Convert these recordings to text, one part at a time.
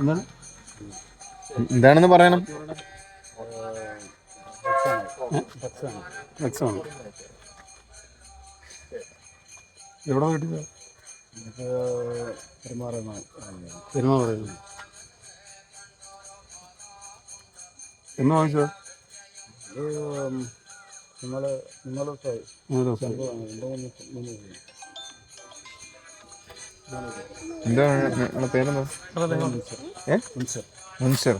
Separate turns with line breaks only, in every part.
എന്താണ്?
എന്താണെന്ന് പറയണം?
എക്സാണ് എവിടെ കിട്ടിയത്? എന്ന് വാങ്ങിച്ചോ
നിങ്ങൾ നിങ്ങൾ
ദിവസം
എന്താ നിങ്ങളുടെ പേരെന്താ ഏ മുൻഷർ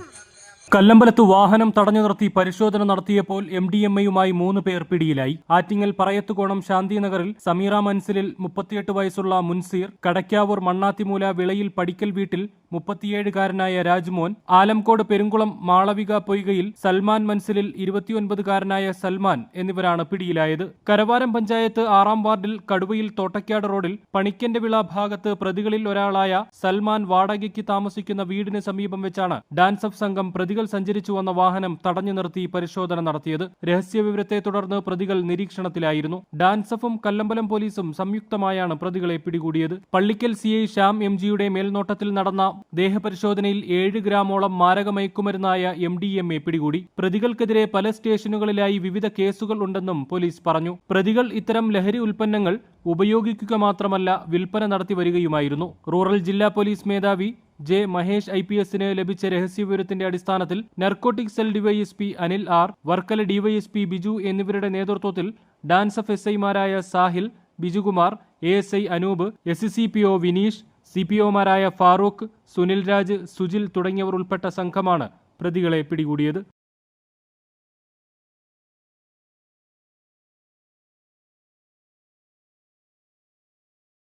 കല്ലമ്പലത്ത് വാഹനം തടഞ്ഞു നിർത്തി പരിശോധന നടത്തിയപ്പോൾ എം ഡി എം എയുമായി മൂന്ന് പേർ പിടിയിലായി. ആറ്റിങ്ങൽ പറയത്തുകോണം ശാന്തിനഗറിൽ സമീറ മൻസിലിൽ മുപ്പത്തിയെട്ട് വയസ്സുള്ള മുൻസീർ കടയ്ക്കാവൂർ മണ്ണാത്തിമൂല വിളയിൽ പടിക്കൽ വീട്ടിൽ മുപ്പത്തിയേഴുകാരനായ രാജ്മോൻ ആലംകോട് പെരുങ്കുളം മാളവിക പൊയ്കയിൽ സൽമാൻ മൻസിലിൽ ഇരുപത്തിയൊൻപതുകാരനായ സൽമാൻ എന്നിവരാണ് പിടിയിലായത്. കരവാരം പഞ്ചായത്ത് ആറാം വാർഡിൽ കടുവയിൽ തോട്ടക്കാട് റോഡിൽ പണിക്കന്റെ വിള ഭാഗത്ത് പ്രതികളിൽ ഒരാളായ സൽമാൻ വാടകയ്ക്ക് താമസിക്കുന്ന വീടിന് സമീപം വെച്ചാണ് ഡാൻസ് ഓഫ് സംഘം പ്രതികൾ സഞ്ചരിച്ചു വന്ന വാഹനം തടഞ്ഞു നിർത്തി പരിശോധന നടത്തിയത്. രഹസ്യവിവരത്തെ തുടർന്ന് പ്രതികൾ നിരീക്ഷണത്തിലായിരുന്നു. ഡാൻസഫും കല്ലമ്പലം പോലീസും സംയുക്തമായാണ് പ്രതികളെ പിടികൂടിയത്. Pallikkal C I Shyam M ജിയുടെ മേൽനോട്ടത്തിൽ നടന്ന ദേഹപരിശോധനയിൽ ഏഴ് ഗ്രാമോളം മാരക മയക്കുമരുന്നായ എം ഡി എം എ പിടികൂടി. പ്രതികൾക്കെതിരെ പല സ്റ്റേഷനുകളിലായി വിവിധ കേസുകൾ ഉണ്ടെന്നും പോലീസ് പറഞ്ഞു. പ്രതികൾ ഇത്തരം ലഹരി ഉൽപ്പന്നങ്ങൾ ഉപയോഗിക്കുക മാത്രമല്ല വിൽപ്പന നടത്തി വരികയുമായിരുന്നു. റൂറൽ ജില്ലാ പോലീസ് മേധാവി ജെ മഹേഷ് ഐ പി എസിന് ലഭിച്ച രഹസ്യവിവരത്തിന്റെ അടിസ്ഥാനത്തിൽ narcotic cell DYSP Anil R Varkala DYSP Biju എന്നിവരുടെ നേതൃത്വത്തിൽ ഡാൻസ് ഓഫ് എസ് ഐമാരായ Sahil Bijukumar A S I Anoop S C P O Vineesh C P ഒമാരായ Farooq Sunil Raj Sujil തുടങ്ങിയവർ ഉൾപ്പെട്ട സംഘമാണ് പ്രതികളെ പിടികൂടിയത്.